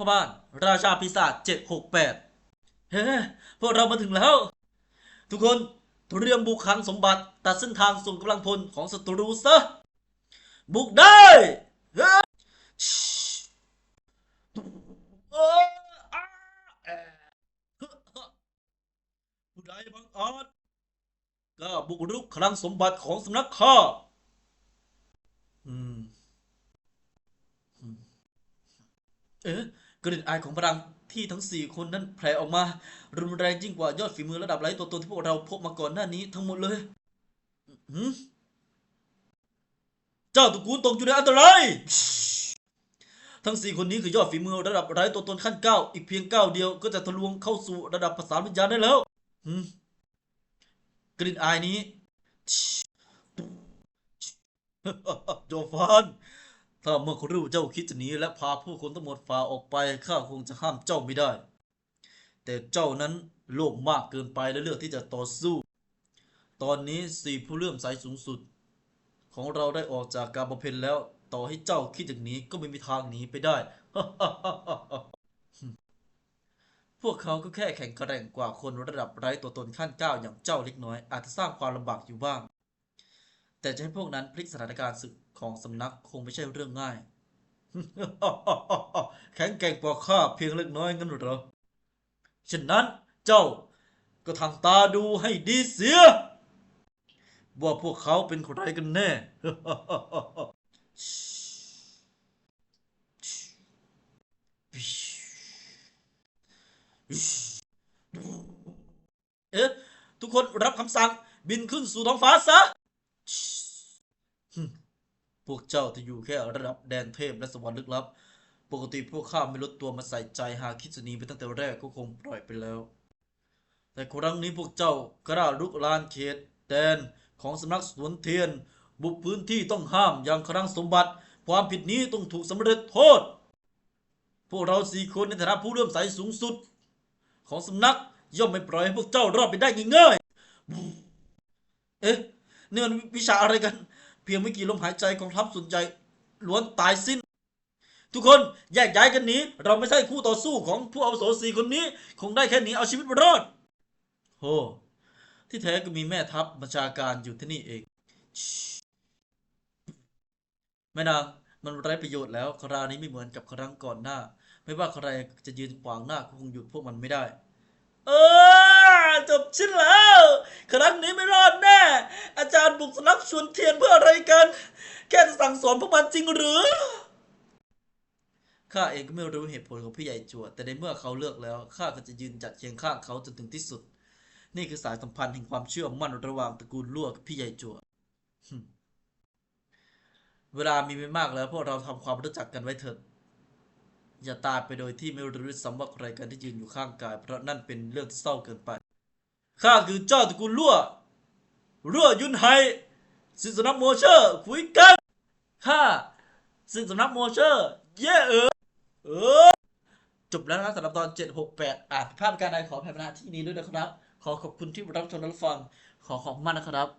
พ่อบ้าน ราชาปีศาจเจ็ดหกแปดเฮ้พวกเรามาถึงแล้ว ทุกคนเตรียมบุกคังสมบัติตัดเส้นทางส่งกำลังพลของศัตรูซะ บุกได้เฮ้ชิเอ้ออ้าแออเฮ้อผู้ใดบังอาจกล้าบุกรุกคลังสมบัติของสำนักข้าอืมอืมเอ๊ะ กลิ่นอายของพลังที่ทั้งสี่คนนั้นแผ่ออกมา รุนแรงยิ่งกว่ายอดฝีมือระดับไร้ตัวตนที่พวกเราพบมาก่อนหน้านี้ทั้งหมดเลยหืมเจ้าตระกูลตกอยู่ในอันตรายทั้งสี่คนนี้คือยอดฝีมือระดับไร้ตัวตนขั้นเก้าอีกเพียงก้าวเดียวก็จะทะลวงเข้าสู่ระดับภาษาวิญญาณได้แล้วกลิ่นอายนี้โจฟาน ถ้าเมื่อครู่เจ้าคิดจะหนีและพาผู้คนทั้งหมดฝ่าออกไปข้าคงจะห้ามเจ้าไม่ได้ แต่เจ้านั้นโลภมากเกินไปและเลือกที่จะต่อสู้ ตอนนี้สี่ผู้เลื่อมใสสูงสุด ของเราได้ออกจากการบำเพ็ญแล้ว ต่อให้เจ้าคิดอย่างนี้ก็ไม่มีทางหนีไปได้ พวกเขาก็แค่แข็งแกร่งกว่าคนระดับไร้ตัวตนขั้นเก้าอย่างเจ้าเล็กน้อย อาจจะสร้างความลำบากอยู่บ้าง แต่จะให้พวกนั้นพลิกสถานการณ์ศึกของสำนักคงไม่ใช่เรื่องง่าย แข็งแกร่งกว่าข้าเพียงเล็กน้อยงั้นหรอฉะนั้นเจ้าก็ทางตาดูให้ดีเสีย ว่าพวกเขาเป็นใครกันแน่ เอ๊ะ ทุกคนรับคำสั่งบินขึ้นสู่ท้องฟ้าซะ พวกเจ้าที่อยู่แค่ระดับแดนเทพและสวรรค์ลึกลับ ปกติพวกข้าไม่ลดตัวมาใส่ใจหาคิดจะหนีไปตั้งแต่แรกก็คงปล่อยไปแล้ว แต่ครั้งนี้พวกเจ้ากล้าลุกลานเขตแดนของสำนักสวนเทียน บุกพื้นที่ต้องห้ามอย่างครั้งสมบัติ ความผิดนี้ต้องถูกสำเร็จโทษ พวกเราสี่คนในฐานะผู้เริ่อมใสสูงสุด ของสำนักย่อมไม่ปล่อยให้พวกเจ้ารอดไปได้ง่ายๆเอ๊ะ เนี่มันวิชาอะไรกัน เพียงไม่กี่ลมหายใจของทัพส่วนใหญ่ล้วนตายสิ้น ทุกคนแยกย้ายกันหนีเราไม่ใช่คู่ต่อสู้ของผู้อาวุโสสี่คนนี้ คงได้แค่หนีเอาชีวิตมารอดโหที่แท้ก็มีแม่ทัพบัญชาการอยู่ที่นี่เองแม่นางมันไร้ประโยชน์แล้วคราวนี้ไม่เหมือนกับครั้งก่อนหน้า ไม่ว่าใครจะยืนขวางหน้าก็คงหยุดพวกมันไม่ได้ เออจบชิ้นล้ว ครั้งนี้ไม่รอดแน่ อาจารย์ บุกสลักชวนเทียนเพื่ออะไรกัน แค่จะสั่งสอนพวกมันจริงหรือ ข้าเองก็ไม่รู้เหตุผลของพี่ใหญ่จวดแต่ในเมื่อเขาเลือกแล้ว ข้าก็จะยืนจัดเคียงข้างเขาจนถึงที่สุด นี่คือสายสัมพันธ์แห่งความเชื่อมั่นระหว่างตระกูลลั่วกับพี่ใหญ่จวดเวลามีไม่มากแล้วพวกเราทำความรู้จักกันไว้เถิดอย่าตายไปโดยที่ไม่รู้ด้วยซ้ำว่าใครกันที่ยืนอยู่ข้างกาย เพราะนั่นเป็นเรื่องเศร้าเกินไป ข้าคือเจ้าตระกูลลั่ว รั่วยุนไฮสิงสำนักโมเชอร์คุยกันข้าสิงสำนักโมเชอร์ เย่เออเออจบแล้วนะครับสำหรับตอน 768อ่านผิดพลาดประการใดขอแผ่พนาที่นี้ด้วยนะครับ ขอขอบคุณที่รับชมและรับฟัง ขอขอบคุณมากนะครับ